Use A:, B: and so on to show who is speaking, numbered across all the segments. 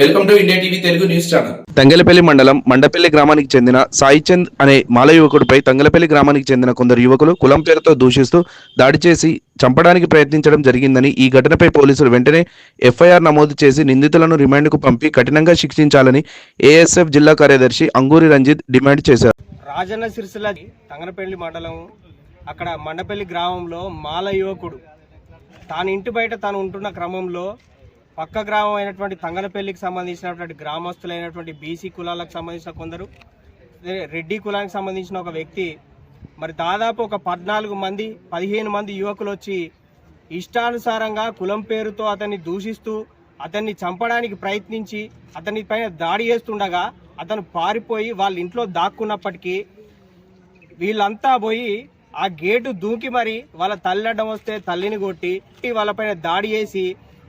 A: Welcome to India TV Telugu news channel.
B: Thangallapalli మండలం మండపల్లి గ్రామానికి చెందిన సాయిచంద్ అనే మాల యువకుడిపై తంగెలపల్లి గ్రామానికి చెందిన కొందరు యువకులు కులం పేరుతో దూషిస్తూ దాడి చేసి చంపడానికి ప్రయత్నించడం జరిగిందని ఈ ఘటనపై పోలీసులు వెంటనే ఎఫ్ఐఆర్ నమోదు చేసి నిందితులను రిమాండ్కు పంపి కఠినంగా శిక్షించాలని ఏఎస్ఎఫ్ జిల్లా కార్యదర్శి అంగూరి రంజిత్ డిమాండ్ చేశారు.
C: రాజన్న సిరిసిల్ల తంగనపల్లి మండలం అక్కడ మండపల్లి గ్రామంలో మాల యువకుడు. తాను ఇంటి బయట తాను ఉంటున్న క్రమంలో పక్క గ్రామం అయినటువంటి తంగనపల్లికి సంబంధించినటువంటి గ్రామస్తులైనటువంటి బీసీ కులాలకు సంబంధించిన కొందరు రెడ్డి కులానికి సంబంధించిన ఒక వ్యక్తి. మరి దాదాపు ఒక పద్నాలుగు మంది పదిహేను మంది యువకులు వచ్చి ఇష్టానుసారంగా కులం పేరుతో అతన్ని దూషిస్తూ అతన్ని చంపడానికి ప్రయత్నించి అతని పైన దాడి చేస్తుండగా అతను పారిపోయి వాళ్ళ ఇంట్లో దాక్కున్నప్పటికీ వీళ్ళంతా పోయి ఆ గేటు దూకి మరి వాళ్ళ తల్లి అడ్డం వస్తే తల్లిని కొట్టి వాళ్ళపైన దాడి చేసి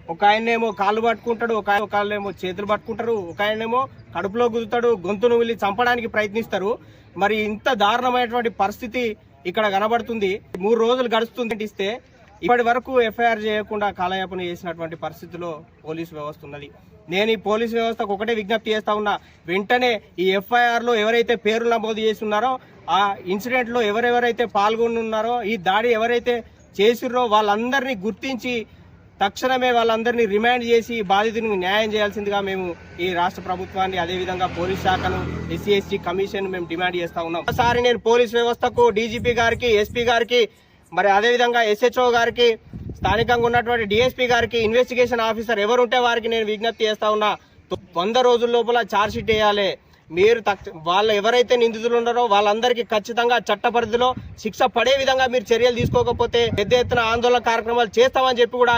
C: ఒక ఆయనేమో కాళ్ళు పట్టుకుంటాడు ఒక ఆయన ఒక చేతులు పట్టుకుంటారు ఒక ఆయనేమో కడుపులో గుద్దుతాడు గొంతును వెళ్ళి చంపడానికి ప్రయత్నిస్తారు. మరి ఇంత దారుణమైనటువంటి పరిస్థితి ఇక్కడ కనబడుతుంది. మూడు రోజులు గడుస్తుంది ఇస్తే ఇప్పటి వరకు ఎఫ్ఐఆర్ చేయకుండా కాలయాపన చేసినటువంటి పరిస్థితిలో పోలీసు వ్యవస్థ ఉన్నది. నేను ఈ పోలీసు వ్యవస్థకు ఒకటే విజ్ఞప్తి చేస్తా ఉన్నా. వెంటనే ఈ ఎఫ్ఐఆర్లో ఎవరైతే పేర్లు నమోదు చేసి ఉన్నారో ఆ ఇన్సిడెంట్లో ఎవరెవరైతే పాల్గొని ఉన్నారో ఈ దాడి ఎవరైతే చేసిర్రో వాళ్ళందరినీ గుర్తించి తక్షణమే వాళ్ళందరినీ రిమాండ్ చేసి బాధితునికి న్యాయం చేయాల్సిందిగా మేము ఈ రాష్ట్ర ప్రభుత్వాన్ని అదేవిధంగా పోలీస్ శాఖను ఎస్సీ ఎస్టీ కమిషన్ మేము డిమాండ్ చేస్తా ఉన్నాం. ఒకసారి నేను పోలీస్ వ్యవస్థకు డీజీపీ గారికి ఎస్పీ గారికి మరి అదేవిధంగా ఎస్హెచ్ఓ గారికి స్థానికంగా ఉన్నటువంటి డిఎస్పీ గారికి ఇన్వెస్టిగేషన్ ఆఫీసర్ ఎవరు ఉంటే వారికి నేను విజ్ఞప్తి చేస్తా ఉన్నా వంద రోజుల లోపల ఛార్జ్షీట్ వేయాలి. మీరు తక్ వాళ్ళు ఎవరైతే నిందితులు ఉన్నారో వాళ్ళందరికీ ఖచ్చితంగా చట్ట పరిధిలో శిక్ష పడే విధంగా మీరు చర్యలు తీసుకోకపోతే పెద్ద ఎత్తున ఆందోళన కార్యక్రమాలు చేస్తామని చెప్పి కూడా